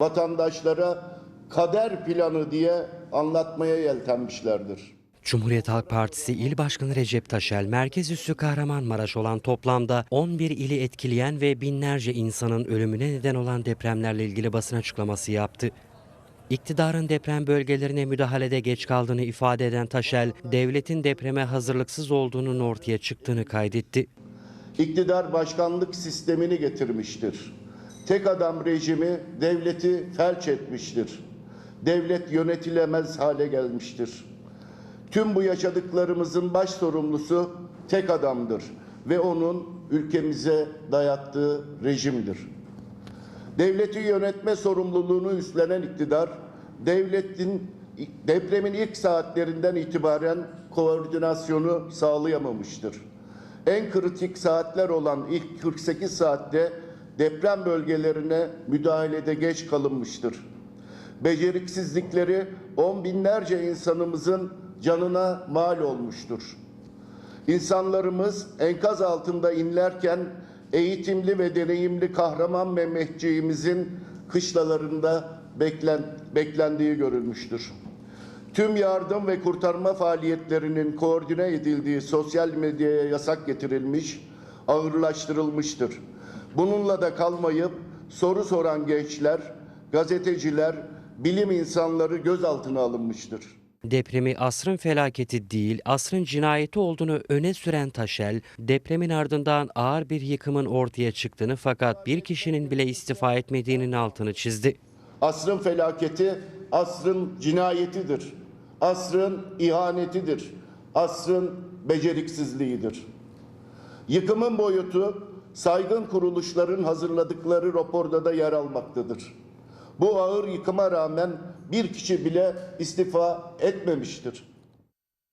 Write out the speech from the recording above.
vatandaşlara kader planı diye anlatmaya yeltenmişlerdir. Cumhuriyet Halk Partisi İl Başkanı Recep Taşel, merkez üssü Kahramanmaraş olan toplamda 11 ili etkileyen ve binlerce insanın ölümüne neden olan depremlerle ilgili basın açıklaması yaptı. İktidarın deprem bölgelerine müdahalede geç kaldığını ifade eden Taşel, devletin depreme hazırlıksız olduğunun ortaya çıktığını kaydetti. İktidar başkanlık sistemini getirmiştir. Tek adam rejimi devleti felç etmiştir. Devlet yönetilemez hale gelmiştir. Tüm bu yaşadıklarımızın baş sorumlusu tek adamdır ve onun ülkemize dayattığı rejimdir. Devleti yönetme sorumluluğunu üstlenen iktidar, devletin depremin ilk saatlerinden itibaren koordinasyonu sağlayamamıştır. En kritik saatler olan ilk 48 saatte deprem bölgelerine müdahalede geç kalınmıştır. Beceriksizlikleri on binlerce insanımızın canına mal olmuştur. İnsanlarımız enkaz altında inlerken eğitimli ve deneyimli kahraman Mehmetçiğimizin kışlalarında beklen, beklendiği görülmüştür. Tüm yardım ve kurtarma faaliyetlerinin koordine edildiği sosyal medyaya yasak getirilmiş, ağırlaştırılmıştır. Bununla da kalmayıp soru soran gençler, gazeteciler, bilim insanları gözaltına alınmıştır. Depremi asrın felaketi değil, asrın cinayeti olduğunu öne süren Taşel, depremin ardından ağır bir yıkımın ortaya çıktığını fakat bir kişinin bile istifa etmediğinin altını çizdi. Asrın felaketi asrın cinayetidir. Asrın ihanetidir. Asrın beceriksizliğidir. Yıkımın boyutu saygın kuruluşların hazırladıkları raporda da yer almaktadır. Bu ağır yıkıma rağmen bir kişi bile istifa etmemiştir.